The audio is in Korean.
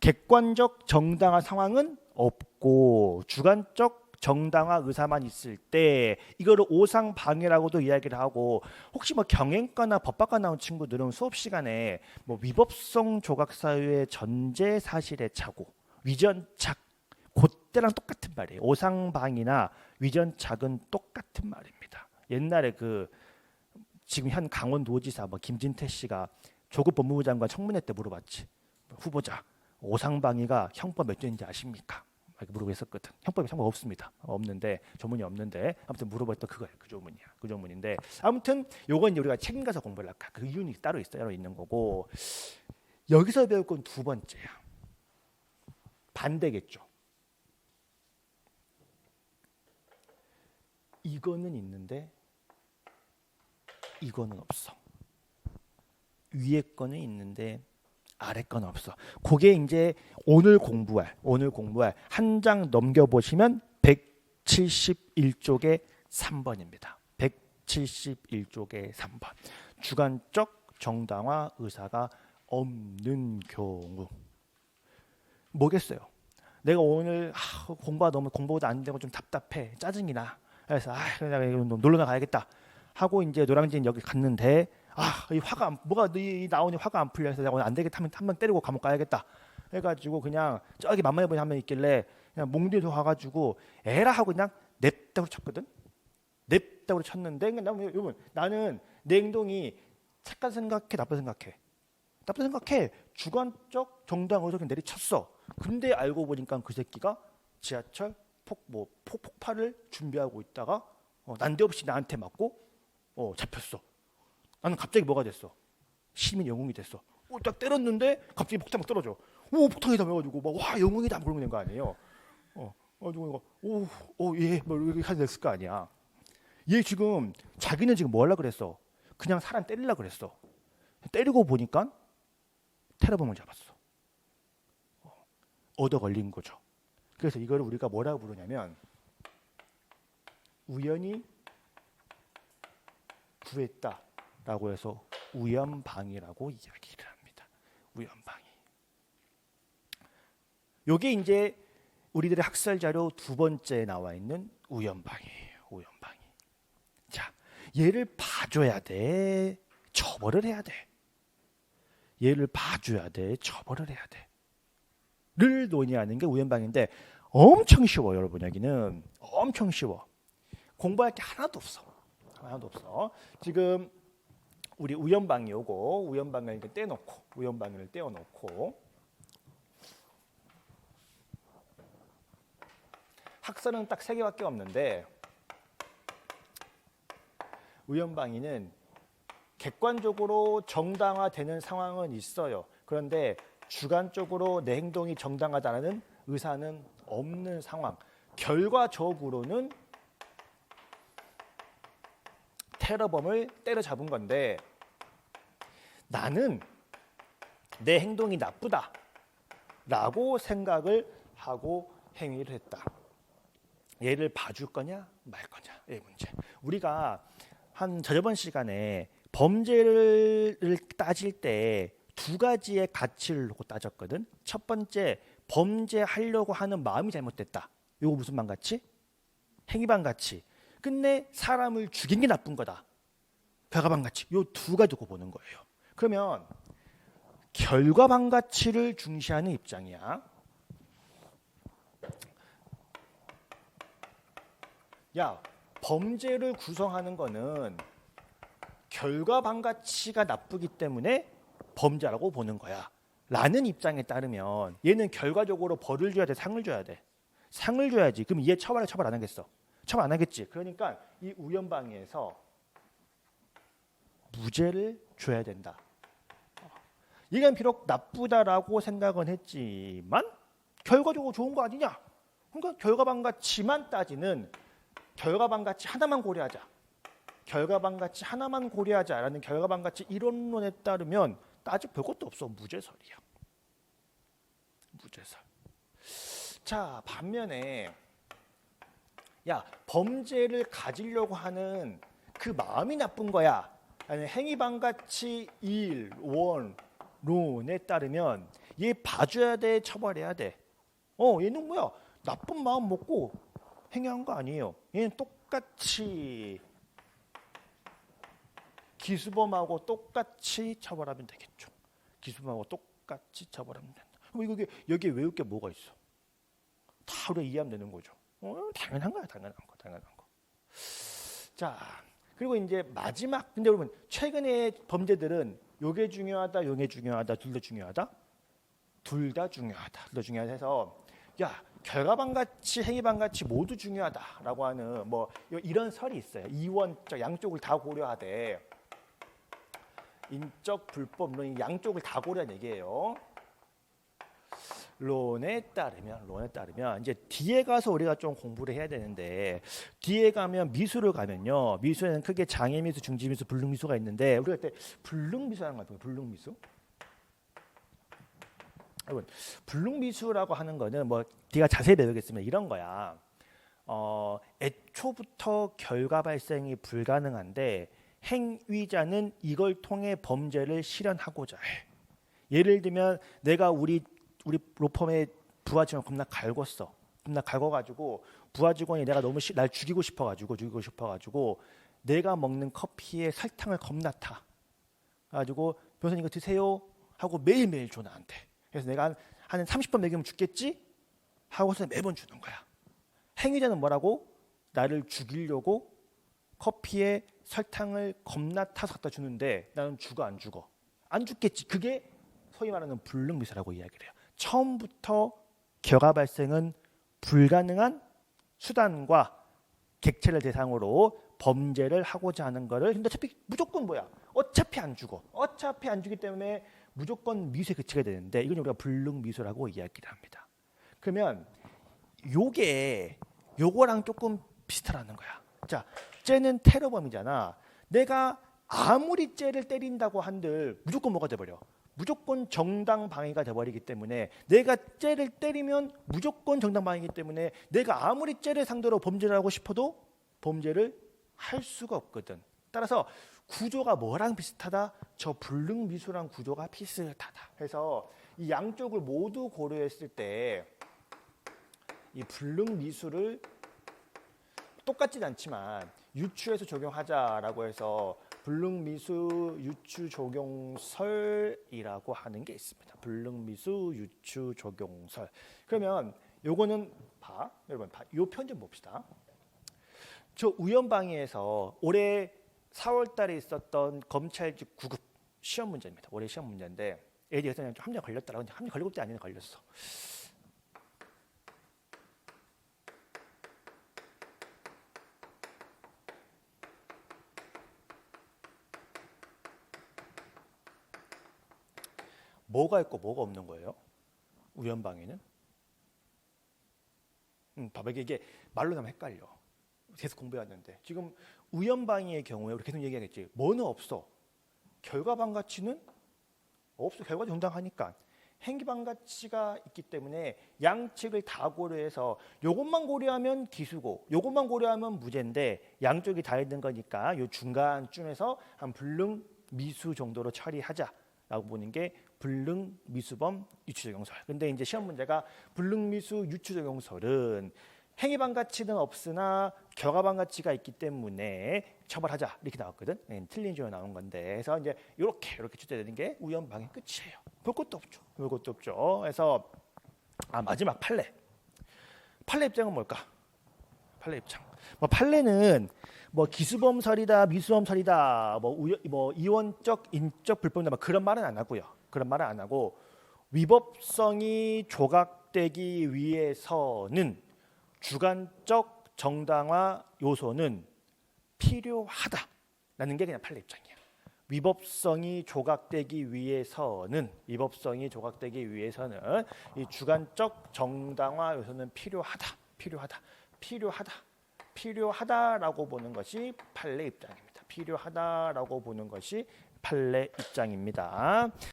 객관적 정당한 상황은 없고 주관적 정당화 의사만 있을 때 이거를 오상 방해라고도 이야기를 하고 혹시 뭐 경영과나 법학과 나온 친구들은 수업 시간에 뭐 위법성 조각 사유의 전제 사실의 착오, 위전착 그때랑 똑같은 말이에요. 오상방이나 위전착은 똑같은 말입니다. 옛날에 그 지금 현 강원도지사 뭐 김진태 씨가 조국 법무부 장관 청문회 때 물어봤지 후보자 오상방위가 형법 몇 조인지 아십니까? 이렇게 물어보 했었거든. 형법에 형법 없습니다. 없는데 조문이 없는데 아무튼 물어봤던 그거예요. 그 조문이야. 그 조문인데 아무튼 요건 우리가 책임 가서 공부를 할까. 그 이유는 따로 있어요. 따로 있는 거고 여기서 배울 건 두 번째야. 반대겠죠. 이거는 있는데 이거는 없어. 위에 거는 있는데 아래 건 없어. 그게 이제 오늘 공부할 오늘 공부할 한 장 넘겨 보시면 171쪽의 3번입니다. 171쪽의 3번. 주관적 정당화 의사가 없는 경우 뭐겠어요? 내가 오늘 아, 공부가 너무 공부가 안 되고 좀 답답해 짜증이 나 그래서 아 그냥 놀러 나가야겠다 하고 이제 노량진 여기 갔는데 아, 이 화가 안, 뭐가 이 나오니 화가 안 풀려서 내가 오늘 안 되겠다 하면 한 번 때리고 감옥 가야겠다. 해가지고 그냥 저기 만만해 보니 한명 있길래 그냥 몽디도 와가지고 에라 하고 그냥 냅다고 쳤거든. 냅다고 쳤는데 나는 여러분 나는 내 행동이 착한 생각해 나쁜 생각해 나쁜 생각해 주관적 정당으로 그냥 내리쳤어. 근데 알고 보니까 그 새끼가 지하철 폭 뭐 폭발을 준비하고 있다가 어, 난데없이 나한테 맞고 어, 잡혔어. 나는 갑자기 뭐가 됐어? 시민 영웅이 됐어. 오, 딱 때렸는데 갑자기 폭탄 막 떨어져. 오 폭탄이다 해가지고 막 와 영웅이다 그러면 된 거 아니에요? 어, 가지고 오, 오 예, 뭐 이렇게 하게 됐을 거 아니야. 얘 지금 자기는 지금 뭐 하려 그랬어? 그냥 사람 때리려 그랬어. 때리고 보니까 테러범을 잡았어. 어, 얻어 걸린 거죠. 그래서 이거를 우리가 뭐라고 부르냐면 우연히 구했다. 라고 해서 우연방이라고 이야기를 합니다. 우연방이. 요게 이제 우리들의 학살 자료 두 번째 나와 있는 우연방이에요. 우연방이. 자, 얘를 봐줘야 돼. 처벌을 해야 돼. 얘를 봐줘야 돼. 처벌을 해야 돼. 를 논의하는 게 우연방인데 엄청 쉬워 여러분 여기는 엄청 쉬워. 공부할 게 하나도 없어. 하나도 없어. 지금 우리 우연방이 오고 우연방을 이렇게 떼놓고 우연방을 떼어놓고 학설은 딱 세 개밖에 없는데 우연방위는 객관적으로 정당화되는 상황은 있어요. 그런데 주관적으로 내 행동이 정당하다는 의사는 없는 상황. 결과적으로는 테러범을 때려잡은 건데 나는 내 행동이 나쁘다 라고 생각을 하고 행위를 했다. 얘를 봐줄 거냐 말 거냐 이 문제. 우리가 한 저저번 시간에 범죄를 따질 때 두 가지의 가치를 놓고 따졌거든. 첫 번째 범죄하려고 하는 마음이 잘못됐다. 이거 무슨 방 가치? 행위방 가치. 끝내 사람을 죽인 게 나쁜 거다. 결과방 가치. 요 두 가지 두고 보는 거예요. 그러면 결과방 가치를 중시하는 입장이야. 야, 범죄를 구성하는 거는 결과방 가치가 나쁘기 때문에 범죄라고 보는 거야. 라는 입장에 따르면 얘는 결과적으로 벌을 줘야 돼, 상을 줘야 돼. 상을 줘야지. 그럼 얘 처벌에 처벌 안 하겠어. 처벌 안 하겠지. 그러니까 이 우연방위에서 무죄를 줘야 된다. 이건 비록 나쁘다라고 생각은 했지만 결과적으로 좋은 거 아니냐? 그러니까 결과방 가치만 따지는 가치 하나만 고려하자. 가치 하나만 고려하자라는 가치 이론론에 따르면 따질 별 것도 없어. 무죄설이야. 무죄설. 자, 반면에 야, 범죄를 가지려고 하는 그 마음이 나쁜 거야. 가치 1, 원, 론에 따르면 얘 봐줘야 돼, 처벌해야 돼. 어, 얘는 뭐야? 나쁜 마음 먹고 행위한 거 아니에요. 얘는 똑같이 기수범하고 똑같이 처벌하면 되겠죠. 기수범하고 똑같이 처벌하면 된다. 그럼 이거 여기에 외울 게 뭐가 있어? 다 우리가 이해하면 되는 거죠. 어, 당연한 거야, 당연한 거, 당연한 거. 자, 그리고 이제 마지막. 근데 여러분 최근의 범죄들은 요게 중요하다, 요게 중요하다, 둘 다 중요하다, 둘 다 중요하다, 둘 다 중요하다 해서 야 결과반 같이 행위반 같이 모두 중요하다라고 하는 뭐 이런 설이 있어요. 이원적 양쪽을 다 고려하되 인적 불법론이 양쪽을 다 고려한 얘기예요. 론에 따르면 론에 따르면 이제 뒤에 가서 우리가 좀 공부를 해야 되는데 뒤에 가면 미술을 가면요 미술에는 크게 장애 미술, 중지 미술, 불능 미술가 있는데 우리가 그때 불능 미술하는 거 같아요. 불능 미술. 여러분 불능 미술이라고 하는 거는 뭐 뒤가 자세히 배우겠으면 이런 거야. 어, 애초부터 결과 발생이 불가능한데 행위자는 이걸 통해 범죄를 실현하고자 해. 예를 들면 내가 우리 우리 로펌의 부하 직원 겁나 갈궜어. 겁나 갈궈가지고 부하 직원이 내가 너무 시, 날 죽이고 싶어가지고 죽이고 싶어가지고 내가 먹는 커피에 설탕을 겁나 타. 가지고 변호사님 이거 드세요 하고 매일매일 줘 나한테. 그래서 내가 한, 한 30번 먹이면 죽겠지? 하고서 매번 주는 거야. 행위자는 뭐라고? 나를 죽이려고 커피에 설탕을 겁나 타서 갖다 주는데 나는 죽어 안 죽어? 안 죽겠지. 그게 소위 말하는 불능미사라고 이야기를 해요. 처음부터 결과 발생은 불가능한 수단과 객체를 대상으로 범죄를 하고자 하는 거를 근데 어차피 무조건 뭐야? 어차피 안 죽어. 어차피 안 죽기 때문에 무조건 미수에 그치게 되는데 이건 우리가 불능 미수라고 이야기를 합니다. 그러면 요게 요거랑 조금 비슷하다는 거야. 자, 쟤는 테러범이잖아. 내가 아무리 쟤를 때린다고 한들 무조건 뭐가 돼버려? 무조건 정당 방위가 돼버리기 때문에 내가 쟤를 때리면 무조건 정당 방위이기 때문에 내가 아무리 쟤를 상대로 범죄를 하고 싶어도 범죄를 할 수가 없거든. 따라서 구조가 뭐랑 비슷하다? 저 불능미수랑 구조가 비슷하다. 해서 이 양쪽을 모두 고려했을 때 이 불능미수를 똑같진 않지만 유추해서 적용하자라고 해서 불능미수 유추 적용설이라고 하는 게 있습니다. 불능미수 유추 적용설. 그러면 요거는 봐. 여러분 봐. 요편 좀 봅시다. 저 우연방위에서 올해 4월 달에 있었던 검찰직 9급 시험 문제입니다. 올해 시험 문제인데 한 문제 걸렸더라고. 한 문제 걸릴 때 아니네 걸렸어. 뭐가 있고 뭐가 없는 거예요? 우연방위는? 음, 봐봐 이게 말로 하면 헷갈려. 계속 공부해왔는데 지금 우연방위의 경우에 우리 계속 얘기하겠지. 뭐는 없어. 결과반 가치는 없어. 결과 정당하니까. 행기반 가치가 있기 때문에 양측을 다 고려해서 요것만 고려하면 기수고 요것만 고려하면 무죄인데 양쪽이 다 있는 거니까 요 중간쯤에서 한 불능 미수 정도로 처리하자라고 보는 게 불능 미수범 유추적용설. 근데 이제 시험 문제가 불능 미수 유추적용설은 행위반 가치는 없으나 결과반 가치가 있기 때문에 처벌하자 이렇게 나왔거든. 네, 틀린 줄로 나온 건데, 그래서 이제 이렇게 이렇게 출제되는 게 우연방의 끝이에요. 볼 것도 없죠. 볼 것도 없죠. 그래서 아 마지막 판례. 판례 입장은 뭘까? 판례 입장. 뭐 판례는 뭐 기수범설이다, 미수범설이다, 뭐, 우여, 뭐 이원적, 인적 불법이다, 뭐 그런 말은 안 하고요. 그런 말은 안 하고 위법성이 조각되기 위해서는 주관적 정당화 요소는 필요하다라는 게 그냥 판례 입장이야. 위법성이 조각되기 위해서는 위법성이 조각되기 위해서는 이 주관적 정당화 요소는 필요하다, 필요하다, 필요하다, 필요하다라고 보는 것이 판례 입장입니다. 필요하다라고 보는 것이 판례 입장입니다.